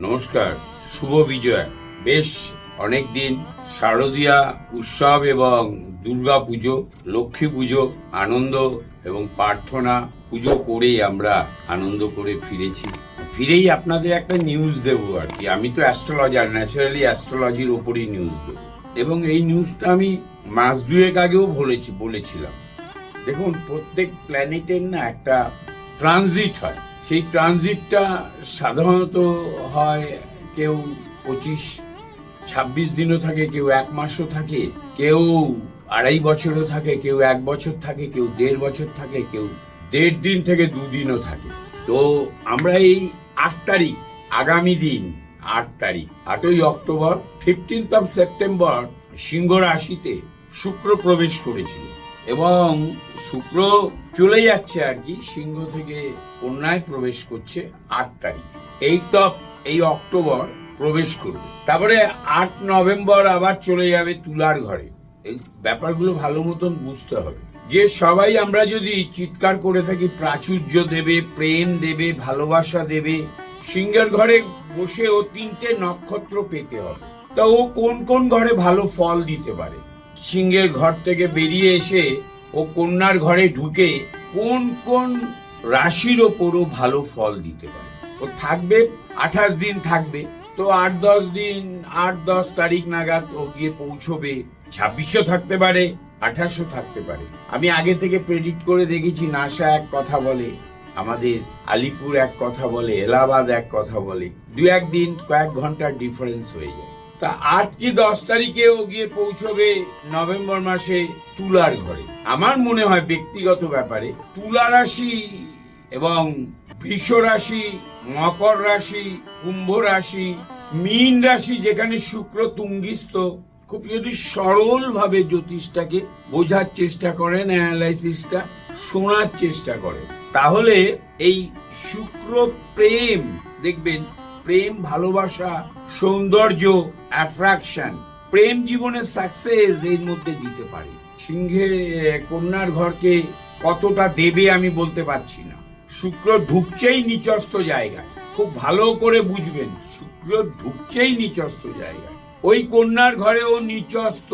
নমস্কার, শুভ বিজয়া। বেশ অনেক দিন শারদীয়া উৎসব এবং দুর্গা পুজো লক্ষ্মী পুজো, আনন্দ এবং প্রার্থনা পুজো করেই আমরা আনন্দ করে ফিরেছি। ফিরেই আপনাদের একটা নিউজ দেবো আর কি। আমি তো অ্যাস্ট্রোলজার ন্যাচারালি অ্যাস্ট্রোলজির ওপরই নিউজ দেবো। এবং এই নিউজটা আমি মাস দুয়েক আগেও বলেছি, বলেছিলাম। দেখুন, প্রত্যেক প্ল্যানেটের না একটা ট্রানজিট হয়। সেই ট্রানজিটটা সাধারণত হয় কেউ পঁচিশ, ছাব্বিশ দিনও থাকে, কেউ এক মাসও থাকে, কেউ আড়াই বছরও থাকে, কেউ এক বছর থাকে, কেউ দেড় বছর থাকে, কেউ দেড় দিন থেকে দুদিনও থাকে। তো আমরা এই আট তারিখ, আগামী দিন, আট তারিখ, আটই অক্টোবর ফিফটিন্থ অফ সেপ্টেম্বর সিংহ রাশিতে শুক্র প্রবেশ করেছিল। এবং শুক্র চলে যাচ্ছে আর কি, সিংহ থেকে কন্যায় প্রবেশ করছে আট তারিখ। এই অফ এই অক্টোবর প্রবেশ করবে। তারপরে আট নভেম্বর আবার চলে যাবে তুলার ঘরে। এই ব্যাপারগুলো ভালো মতন বুঝতে হবে। যে সবাই আমরা যদি চিৎকার করে থাকি, প্রাচুর্য দেবে, প্রেম দেবে, ভালোবাসা দেবে, সিংহের ঘরে বসে ও তিনটে নক্ষত্র পেতে হবে। তা ও কোন কোন ঘরে ভালো ফল দিতে পারে? সিংহের ঘর থেকে বেরিয়ে এসে ও কন্যার ঘরে ঢুকে কোন কোন রাশির ওপরও ভালো ফল দিতে পারে। ও থাকবে, আঠাশ দিন থাকবে, তো আট দশ দিন, আট দশ তারিখ নাগাদ ও গিয়ে পৌঁছবে। ছাব্বিশও থাকতে পারে, আঠাশও থাকতে পারে। আমি আগে থেকে প্রেডিক্ট করে দেখেছি, নাসা এক কথা বলে, আমাদের আলিপুর এক কথা বলে, এলাহাবাদ এক কথা বলে। দু একদিন কয়েক ঘণ্টার ডিফারেন্স হয়ে যায়। তা আট কি দশ তারিখে ও গিয়ে পৌঁছবে? নভেম্বর মাসে তুলার ঘরে। আমার মনে হয় ব্যক্তিগত ব্যাপারে তুলা রাশি এবং বৃষ রাশি, মকর রাশি, কুম্ভ রাশি, মীন রাশি যেখানে শুক্র তুঙ্গিস্ত খুব যদি সরল ভাবে জ্যোতিষটাকে বোঝার চেষ্টা করেন অ্যানালাইসিসটা শোনার চেষ্টা করেন, তাহলে এই শুক্র প্রেম, দেখবেন প্রেম, ভালোবাসা, সৌন্দর্য অ্যাট্রাকশন প্রেম জীবনে সাকসেস এর মধ্যে দিতে পারে। সিংহে, কন্যার ঘরকে কতটা দেবে আমি বলতে পারছি না। শুক্র ঢুকছেই নিচস্থ জায়গায়। খুব ভালো করে বুঝবেন, শুক্র ঢুকছেই নিচস্থ জায়গায়। ওই কন্যার ঘরে ও নিচস্থ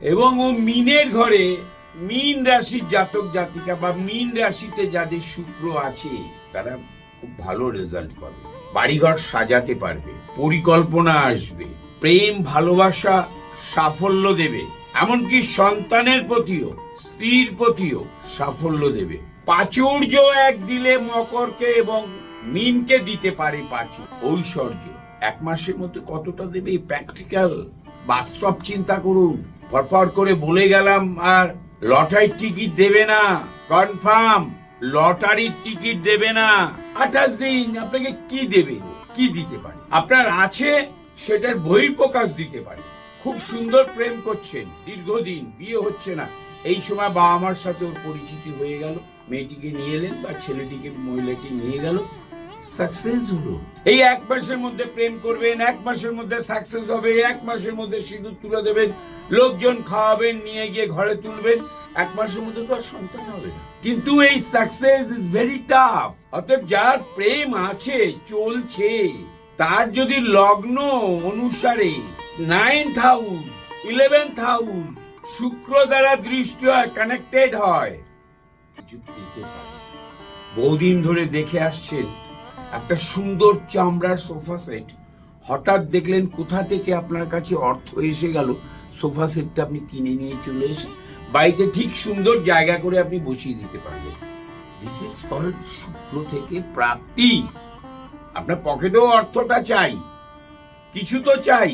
এবং ও মিনের ঘরে মিন রাশির জাতক জাতিকা বা মিন রাশিতে যাদের শুক্র আছে, তারা খুব ভালো রেজাল্ট পাবে। বাড়িঘর সাজাতে পারবে, পরিকল্পনা আসবে, প্রেম, ভালোবাসা, সাফল্য দেবে। এমনকি সন্তানের প্রতিও, স্ত্রীর প্রতিও সাফল্য দেবে। প্রাচুর্য এক দিলে মকরকে এবং মিনকে দিতে পারে প্রাচুর। ঐশ্বর্য। এক মাসের মধ্যে কতটা দেবে প্র্যাকটিক্যাল বাস্তব চিন্তা করুন। পরপর করে বলে গেলাম, আর লটারির টিকিট দেবে না। কনফার্ম লটারির টিকিট দেবে না। আঠাশ দিন আপনাকে কি দেবে? কি দিতে পারে? আপনার আছে, সেটার বহিঃপ্রকাশ দিতে পারে। খুব সুন্দর প্রেম করছেন। দীর্ঘদিন বিয়ে হচ্ছে না। এই সময় বাবা মার সাথে ওর পরিচিতি হয়ে গেল। মেয়েটিকে নিয়ে এলেন বা ছেলেটিকে মহিলাটি নিয়ে গেল। সাকসেস হলো। এই এক মাসের মধ্যে প্রেম করবেন এক মাসের মধ্যে সাকসেস হবে এক মাসের মধ্যে সিঁদুর তুলে দেবেন লোকজন খাওয়াবেন নিয়ে গিয়ে ঘরে তুলবেন। এক মাসের মধ্যে তো আর সন্তান হবে না। কিন্তু এই সাকসেস ইজ ভেরি টাফ অতএব যার প্রেম আছে চলছে। তার যদি লগ্ন অনুসারে নাইন্থ হাউস ইলেভেন্থ হাউস শুক্র দ্বারা দৃষ্টি হয় কানেক্টেড হয় কিছু পেতে পারে। বহুদিন ধরে দেখে আসছেন, একটা সুন্দর চামড়ার সোফা সেট। হঠাৎ দেখলেন কোথা থেকে আপনার কাছে অর্থ এসে গেল, সোফা সেটটা আপনি কিনে নিয়ে চলে এসে বাড়িতে ঠিক সুন্দর জায়গা করে আপনি বসিয়ে দিতে পারবেন। দিস ইজ কল্ড শুক্র থেকে প্রাপ্তি। আপনার পকেটেও অর্থটা চাই, কিছু তো চাই।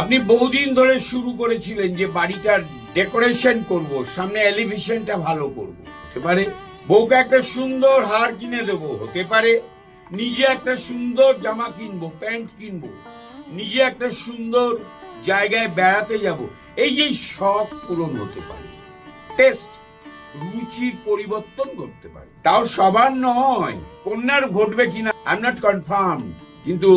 আপনি বহুদিন ধরে শুরু করেছিলেন যে বাড়িটার ডেকোরেশন করব, সামনে এলিভেশনটা ভালো করব। হতে পারে। বউকে একটা সুন্দর হার কিনে দেব, হতে পারে। নিজে একটা সুন্দর জামা কিনবো, প্যান্ট কিনবো। নিজে একটা সুন্দর জায়গায় বেড়াতে যাব। এই যে শখ পূরণ হতে পারে। টেস্ট, রুচির পরিবর্তন করতে পারে। তাও সবার নয়, কন্যার ঘটবে কিনা আই নট কনফার্ম কিন্তু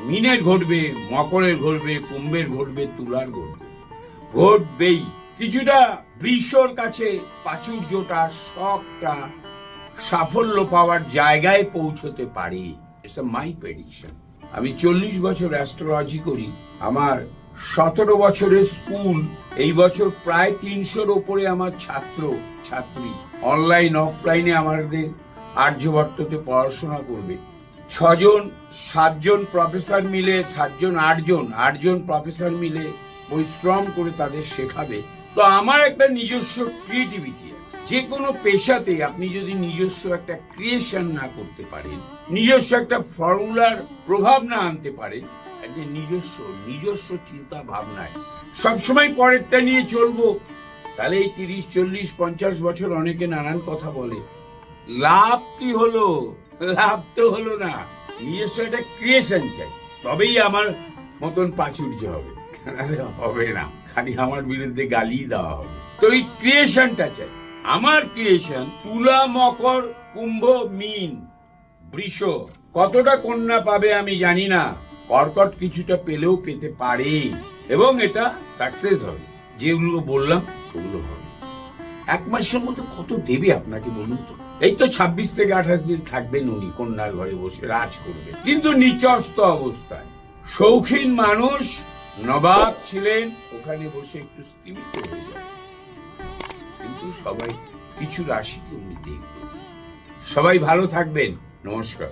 মিনের ঘটবে, মকরের ঘটবে, কুম্ভের ঘটবে, তুলার ঘটবে। ঘটবেই, কিছুটা বৃষর কাছে প্রাচুর্যটা, শখটা, সাফল্য পাওয়ার জায়গায় পৌঁছতে পারে। মাই প্রেডিকশন আমি চল্লিশ বছর অ্যাস্ট্রোলজি করি। আমার সতেরো বছরের স্কুল এই বছর প্রায় তিনশোর ওপরে আমার ছাত্র, ছাত্রী। অনলাইন অফলাইনে আমাদের আর্যভট্টতে পড়াশোনা করবে। ছজন, সাতজন প্রফেসর মিলে, সাতজন, আটজন আটজন প্রফেসর মিলে পরিশ্রম করে তাদের শেখাবে। তো আমার একটা নিজস্ব ক্রিয়েটিভিটি যে কোনো পেশাতে আপনি যদি নিজস্ব একটা ক্রিয়েশন না করতে পারেন, নিজস্ব একটা ফর্মুলার প্রভাব না আনতে পারেন, একটা নিজস্ব নিজস্ব চিন্তা ভাবনায় সবসময় পরেরটা নিয়ে চলবো। তাহলে এই তিরিশ, চল্লিশ, পঞ্চাশ বছর অনেকে নানান কথা বলে। লাভ কি হলো? লাভ তো হলো না। নিজস্ব একটা ক্রিয়েশন চাই। তবেই আমার মতন প্রাচুর্য হবে। হবে না। খালি আমার বিরুদ্ধে গালি দেওয়া হবে। তো এই ক্রিয়েশনটা চাই। আমার ক্রিয়েশন তুলা মকর কুম্ভ মিন বৃষ কতটা কন্যা পাবে আমি জানি না। কর্কট কিছুটা পেলেও পেতে পারে। এবং এটা সাকসেস হবে। যেগুলো বললাম ওগুলো হবে। এক মাসের মধ্যে কত দেবে আপনাকে বলুন তো? এই তো ছাব্বিশ থেকে আঠাশ দিন থাকবেন উনি কন্যার ঘরে বসে রাজ করবে কিন্তু নিচস্ত অবস্থায়। শৌখিন মানুষ নবাব ছিলেন, ওখানে বসে একটু স্তীমিত হয়ে কিন্তু সবাই কিছু রাশিকে উনি দেখবেন। সবাই ভালো থাকবেন। নমস্কার।